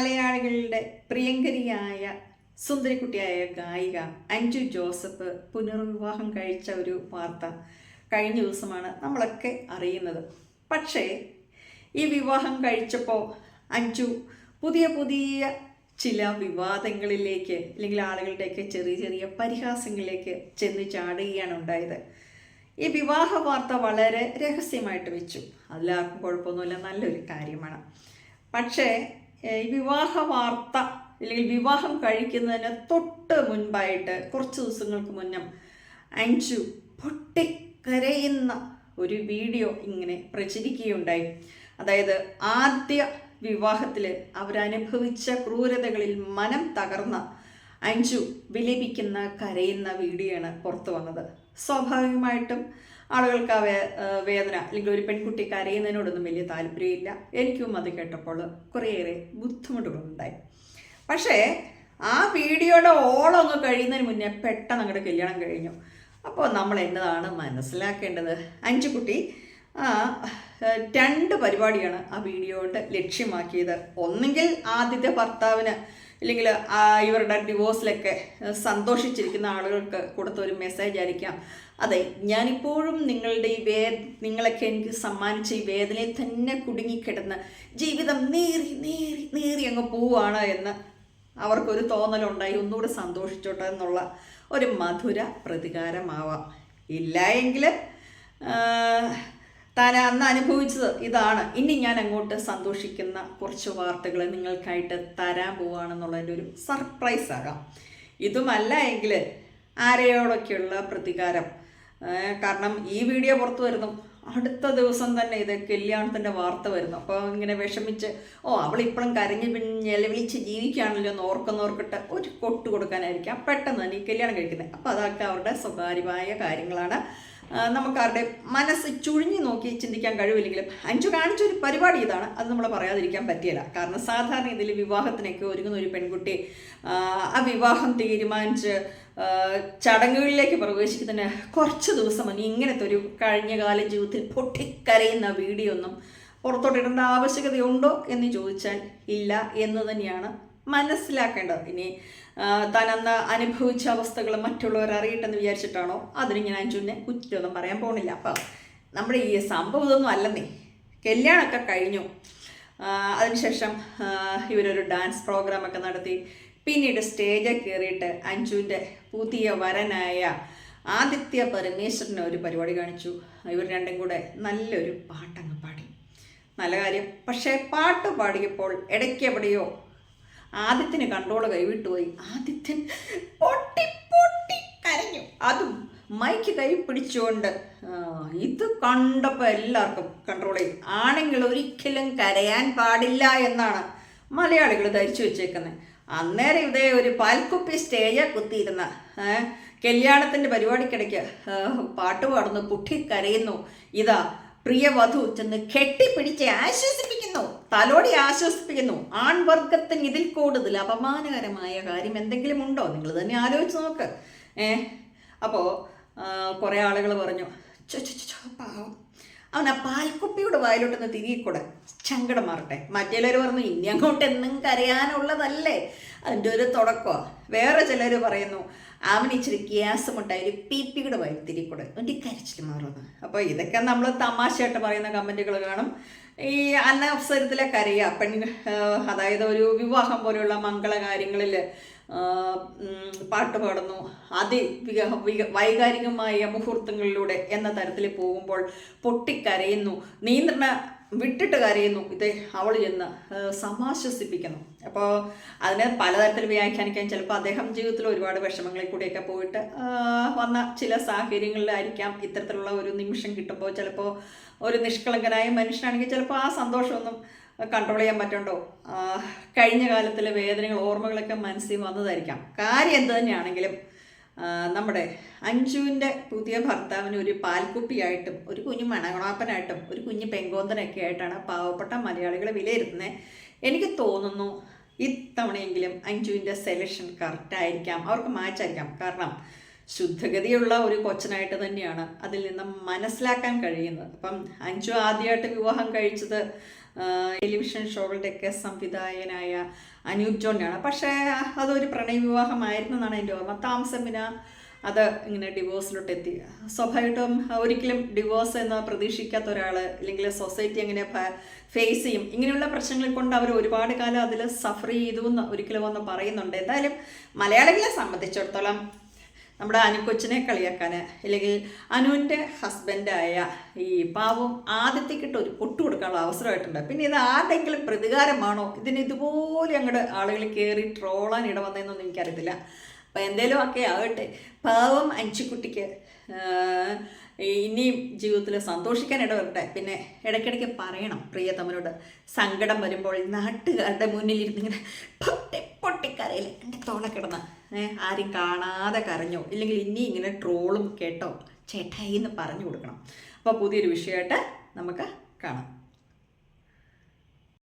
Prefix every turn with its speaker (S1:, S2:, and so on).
S1: മലയാളികളുടെ പ്രിയങ്കരിയായ സുന്ദരിക്കുട്ടിയായ ഗായിക അഞ്ജു ജോസഫ് പുനർവിവാഹം കഴിച്ച ഒരു വാർത്ത കഴിഞ്ഞ ദിവസമാണ് നമ്മളൊക്കെ അറിയുന്നത്. പക്ഷേ ഈ വിവാഹം കഴിച്ചപ്പോൾ അഞ്ജു പുതിയ പുതിയ ചില വിവാദങ്ങളിലേക്ക് അല്ലെങ്കിൽ ആളുകളുടെയൊക്കെ ചെറിയ ചെറിയ പരിഹാസങ്ങളിലേക്ക് ചെന്ന് ചാടുകയാണ് ഉണ്ടായത്. ഈ വിവാഹ വാർത്ത വളരെ രഹസ്യമായിട്ട് വെച്ചു. അതിലാർക്കും കുഴപ്പമൊന്നുമില്ല. നല്ലൊരു കാര്യമാണ്. പക്ഷേ ഈ വിവാഹ വാർത്ത അല്ലെങ്കിൽ വിവാഹം കഴിക്കുന്നതിന് തൊട്ട് മുൻപായിട്ട് കുറച്ച് ദിവസങ്ങൾക്ക് മുന്നം അഞ്ചു പൊട്ടിക്കരയുന്ന ഒരു വീഡിയോ ഇങ്ങനെ പ്രചരിക്കുകയുണ്ടായി. അതായത് ആദ്യ വിവാഹത്തിൽ അവരനുഭവിച്ച ക്രൂരതകളിൽ മനം തകർന്ന അഞ്ചു വിലപിക്കുന്ന കരയുന്ന വീഡിയോയാണ് പുറത്തു വന്നത്. സ്വാഭാവികമായിട്ടും ആളുകൾക്ക് ആ വേദന അല്ലെങ്കിൽ ഒരു പെൺകുട്ടി കരയുന്നതിനോടൊന്നും വലിയ താല്പര്യമില്ല. എനിക്കും അത് കേട്ടപ്പോൾ കുറേയേറെ ബുദ്ധിമുട്ടുകളുണ്ടായി പക്ഷേ ആ വീഡിയോയുടെ ഓളം ഒന്ന് കഴിയുന്നതിന് മുന്നേ പെട്ടെന്ന് അങ്ങോട്ട് കല്യാണം കഴിഞ്ഞു. അപ്പോൾ നമ്മൾ എന്നതാണ് മനസ്സിലാക്കേണ്ടത്? അഞ്ചുകുട്ടി രണ്ട് പരിപാടിയാണ് ആ വീഡിയോ കൊണ്ട് ലക്ഷ്യമാക്കിയത്. ഒന്നെങ്കിൽ ആദ്യത്തെ ഭർത്താവിന് അല്ലെങ്കിൽ ഇവരുടെ ഡിവോഴ്സിലൊക്കെ സന്തോഷിച്ചിരിക്കുന്ന ആളുകൾക്ക് കൊടുത്ത ഒരു മെസ്സേജ് ആയിരിക്കാം. അതെ ഞാനിപ്പോഴും നിങ്ങളുടെ ഈ വേ നിങ്ങളൊക്കെ എനിക്ക് സമ്മാനിച്ച ഈ വേദനയിൽ തന്നെ കുടുങ്ങിക്കിടന്ന് ജീവിതം നേറി നേറി നേറി അങ്ങ് പോവുകയാണ് എന്ന് അവർക്കൊരു തോന്നലുണ്ടായി. ഒന്നുകൂടെ സന്തോഷിച്ചോട്ടെ എന്നുള്ള ഒരു മധുര പ്രതികാരമാവാം. ഇല്ല എങ്കിൽ താൻ അന്ന് അനുഭവിച്ചത് ഇതാണ്. ഇനി ഞാൻ അങ്ങോട്ട് സന്തോഷിക്കുന്ന കുറച്ച് വാർത്തകൾ നിങ്ങൾക്കായിട്ട് തരാൻ പോവുകയാണെന്നുള്ളതിന്റെ ഒരു സർപ്രൈസ് ആകാം. ഇതുമല്ല എങ്കിൽ ആരെയോടൊക്കെയുള്ള പ്രതികാരം. കാരണം ഈ വീഡിയോ പുറത്തു വരുന്നു. അടുത്ത ദിവസം തന്നെ ഇത് കല്യാണത്തിന്റെ വാർത്ത വരുന്നു. അപ്പോൾ ഇങ്ങനെ വിഷമിച്ച് ഓ അവൾ ഇപ്പോഴും കരഞ്ഞ് പിന്നെ നിലവിളിച്ച് ജീവിക്കുകയാണല്ലോ എന്ന് ഓർക്കുന്നോർക്കിട്ട് ഒരു കൊട്ട് കൊടുക്കാനായിരിക്കാം. പെട്ടെന്ന് തന്നെ ഈ കല്യാണം കഴിക്കുന്നത്. അപ്പോൾ അതൊക്കെ അവരുടെ സ്വകാര്യമായ കാര്യങ്ങളാണ്. നമുക്കാരുടെ മനസ്സ് ചുഴിഞ്ഞു നോക്കി ചിന്തിക്കാൻ കഴിവില്ലെങ്കിലും അഞ്ചു കാണിച്ച ഒരു പരിപാടി ഇതാണ്. അത് നമ്മൾ പറയാതിരിക്കാൻ പറ്റിയല്ല. കാരണം സാധാരണ ഇതിൽ വിവാഹത്തിനൊക്കെ ഒരുങ്ങുന്ന ഒരു പെൺകുട്ടി ആ, വിവാഹം തീരുമാനിച്ച് ചടങ്ങുകളിലേക്ക് പ്രവേശിക്കുന്നതിന് കുറച്ച് ദിവസം മുന്നേ ഇങ്ങനത്തെ ഒരു കഴിഞ്ഞകാല ജീവിതത്തിൽ പൊട്ടിക്കരയുന്ന വീഡിയോ ഒന്നും പുറത്തോട്ടിടേണ്ട ആവശ്യകതയുണ്ടോ എന്ന് ചോദിച്ചാൽ ഇല്ല എന്ന് തന്നെയാണ് മനസ്സിലാക്കേണ്ടത്. ഇനി താൻ അന്ന് അനുഭവിച്ച അവസ്ഥകൾ മറ്റുള്ളവർ അറിയട്ടെന്ന് വിചാരിച്ചിട്ടാണോ? അതിന് ഞാൻ അഞ്ചുവിനെ കുറ്റമൊന്നും പറയാൻ പോണില്ല. അപ്പം നമ്മുടെ ഈ സംഭവം ഇതൊന്നും അല്ലെന്നേ. കല്യാണമൊക്കെ കഴിഞ്ഞു. അതിനുശേഷം ഇവരൊരു ഡാൻസ് പ്രോഗ്രാമൊക്കെ നടത്തി. പിന്നീട് സ്റ്റേജിൽ കയറിയിട്ട് അഞ്ജുവിന്റെ പുതിയ വരനായ ആദിത്യ പരമേശ്വരനെ ഒരു പരിപാടി കാണിച്ചു. ഇവർ രണ്ടും കൂടെ നല്ലൊരു പാട്ടങ്ങ് പാടി. നല്ല കാര്യം. പക്ഷേ പാട്ട് പാടിയപ്പോൾ ഇടയ്ക്ക് എവിടെയോ ആദിത്യന് കൺട്രോൾ കൈവിട്ടുപോയി ആദിത്യൻ പൊട്ടി പൊട്ടി കരഞ്ഞു. അതും മൈക്ക് കൈ പിടിച്ചുകൊണ്ട് ഇത് കണ്ടപ്പോൾ എല്ലാവർക്കും കൺട്രോൾ ചെയ്യും ആണെങ്കിൽ ഒരിക്കലും കരയാൻ പാടില്ല എന്നാണ് മലയാളികൾ ധരിച്ചു വെച്ചേക്കുന്നത് അന്നേരം ഇതേ ഒരു പാൽക്കുപ്പി സ്റ്റേജ കുത്തിയിരുന്ന. കല്യാണത്തിന്റെ പരിപാടിക്കിടയ്ക്ക് പാട്ട് പാടുന്നു പുട്ടി കരയുന്നു. ഇതാ പ്രിയ വധു ചെന്ന് കെട്ടിപ്പിടിച്ച് ആശ്വസിപ്പിക്കുന്നു. തലോടി ആശ്വസിപ്പിക്കുന്നു. ആൺവർഗത്തിന് ഇതിൽ കൂടുതൽ അപമാനകരമായ കാര്യം എന്തെങ്കിലും ഉണ്ടോ? നിങ്ങൾ തന്നെ ആലോചിച്ച് നോക്ക്. ഏ? അപ്പോൾ കുറേ ആളുകൾ പറഞ്ഞു ചോ, ചോ പാവം. അവൻ ആ പാൽക്കുപ്പിയുടെ വായിലോട്ടൊന്ന് തിരികെക്കൂടെ? സങ്കടം മാറട്ടെ. മറ്റേലർ പറഞ്ഞു ഇനി അങ്ങോട്ട് എന്നും കരയാനുള്ളതല്ലേ? അതിന്റെ ഒരു തുടക്കമാണ് വേറെ ചിലർ പറയുന്നു അവൻ ഇച്ചിരി ഗ്യാസ് മുട്ടായി ഒരു പി പിയുടെ വായിൽ കൂടെ അവന്റെ കരച്ചിൽ മാറുന്നു അപ്പോൾ ഇതൊക്കെ നമ്മൾ തമാശയായിട്ട് പറയുന്ന കമന്റുകൾ കാണും. ഈ അനവസരത്തിലെ കരയുക പെൺ അതായത് ഒരു വിവാഹം പോലെയുള്ള മംഗളകാര്യങ്ങളിൽ പാട്ട് പാടുന്നു. അതി വിക വിക- വൈകാരികമായ മുഹൂർത്തങ്ങളിലൂടെ എന്ന തരത്തിൽ പോകുമ്പോൾ പൊട്ടിക്കരയുന്നു. നിയന്ത്രണ വിട്ടിട്ട് കരയുന്നു. ഇത് അവൾ ചെന്ന് സമാശ്വസിപ്പിക്കുന്നു. അപ്പോൾ അതിനെ പലതരത്തിൽ വ്യാഖ്യാനിക്കാൻ ചിലപ്പോൾ അദ്ദേഹം ജീവിതത്തിൽ ഒരുപാട് വിഷമങ്ങളിൽ കൂടിയൊക്കെ പോയിട്ട് വന്ന ചില സാഹചര്യങ്ങളിലായിരിക്കാം ഇത്തരത്തിലുള്ള ഒരു നിമിഷം കിട്ടുമ്പോൾ ചിലപ്പോൾ ഒരു നിഷ്കളങ്കനായ മനുഷ്യനാണെങ്കിൽ ചിലപ്പോൾ ആ സന്തോഷമൊന്നും കൺട്രോൾ ചെയ്യാൻ പറ്റണ്ടോ കഴിഞ്ഞ കാലത്തിലെ വേദനകൾ ഓർമ്മകളൊക്കെ മനസ്സിൽ വന്നതായിരിക്കാം. കാര്യം എന്ത് തന്നെയാണെങ്കിലും നമ്മുടെ അഞ്ജുവിന്റെ പുതിയ ഭർത്താവിന് ഒരു പാൽക്കുപ്പിയായിട്ടും ഒരു കുഞ്ഞു മണകുണാപ്പനായിട്ടും ഒരു കുഞ്ഞു പെങ്കോന്തനൊക്കെ ആയിട്ടാണ് പാവപ്പെട്ട മലയാളികളെ വിലയിരുത്തുന്നത് എനിക്ക് തോന്നുന്നു ഇത്തവണയെങ്കിലും അഞ്ജുവിന്റെ സെലക്ഷൻ കറക്റ്റായിരിക്കാം അവർക്ക് മാച്ചായിരിക്കാം കാരണം ശുദ്ധഗതിയുള്ള ഒരു കൊച്ചനായിട്ട് തന്നെയാണ് അതിൽ നിന്ന് മനസ്സിലാക്കാൻ കഴിയുന്നത്. അപ്പം അഞ്ചു ആദ്യമായിട്ട് വിവാഹം കഴിച്ചത് ടെലിവിഷൻ ഷോകളുടെയൊക്കെ സംവിധായകനായ അനൂപ് ജോണിയാണ്. പക്ഷേ അതൊരു പ്രണയ വിവാഹമായിരുന്നു എന്നാണ് എന്റെ ഓർമ്മ. താമസം പിന്നെ അത് ഇങ്ങനെ ഡിവോഴ്സിലോട്ട് എത്തി സ്വാഭാവികമായിട്ടും ഒരിക്കലും ഡിവോഴ്സ് എന്ന് പ്രതീക്ഷിക്കാത്ത ഒരാൾ അല്ലെങ്കിൽ സൊസൈറ്റി എങ്ങനെ ഫേസ് ചെയ്യും? ഇങ്ങനെയുള്ള പ്രശ്നങ്ങൾ കൊണ്ട് അവർ ഒരുപാട് കാലം അതിൽ സഫർ ചെയ്തു എന്ന് ഒരിക്കലും ഒന്ന് പറയുന്നുണ്ട്. എന്തായാലും മലയാളികളെ സംബന്ധിച്ചിടത്തോളം നമ്മുടെ അനുക്കൊച്ചിനെ കളിയാക്കാൻ അല്ലെങ്കിൽ അനുവിന്റെ ഹസ്ബൻഡായ ഈ പാവം ആദ്യത്തേക്കിട്ട് ഒരു പൊട്ടു കൊടുക്കാനുള്ള അവസരമായിട്ടുണ്ട്. പിന്നെ ഇത് ആരുടെങ്കിലും പ്രതികാരമാണോ? ഇതിന് ഇതുപോലെ അങ്ങോട്ട് ആളുകൾ കയറി ട്രോളാൻ ഇട വന്നതെന്നൊന്നും എനിക്കറിയത്തില്ല. അപ്പം എന്തേലും ഒക്കെ ആവട്ടെ. പാവം അഞ്ചിക്കുട്ടിക്ക് ഇനിയും ജീവിതത്തിൽ സന്തോഷിക്കാൻ ഇടവരട്ടെ. പിന്നെ ഇടയ്ക്കിടയ്ക്ക് പറയണം പ്രിയതമനോട് സങ്കടം വരുമ്പോൾ നാട്ടുകാരുടെ മുന്നിൽ ഇരുന്നിങ്ങനെ പൊട്ടി പൊട്ടിക്കരയിൽ എന്റെ തോള കിടന്ന് ആരും കാണാതെ കരഞ്ഞോ? ഇല്ലെങ്കിൽ ഇനി ഇങ്ങനെ ട്രോളും കേട്ടോ? ചേട്ടായി എന്ന് പറഞ്ഞു കൊടുക്കണം. അപ്പോൾ പുതിയൊരു വിഷയമായിട്ട് നമുക്ക് കാണാം.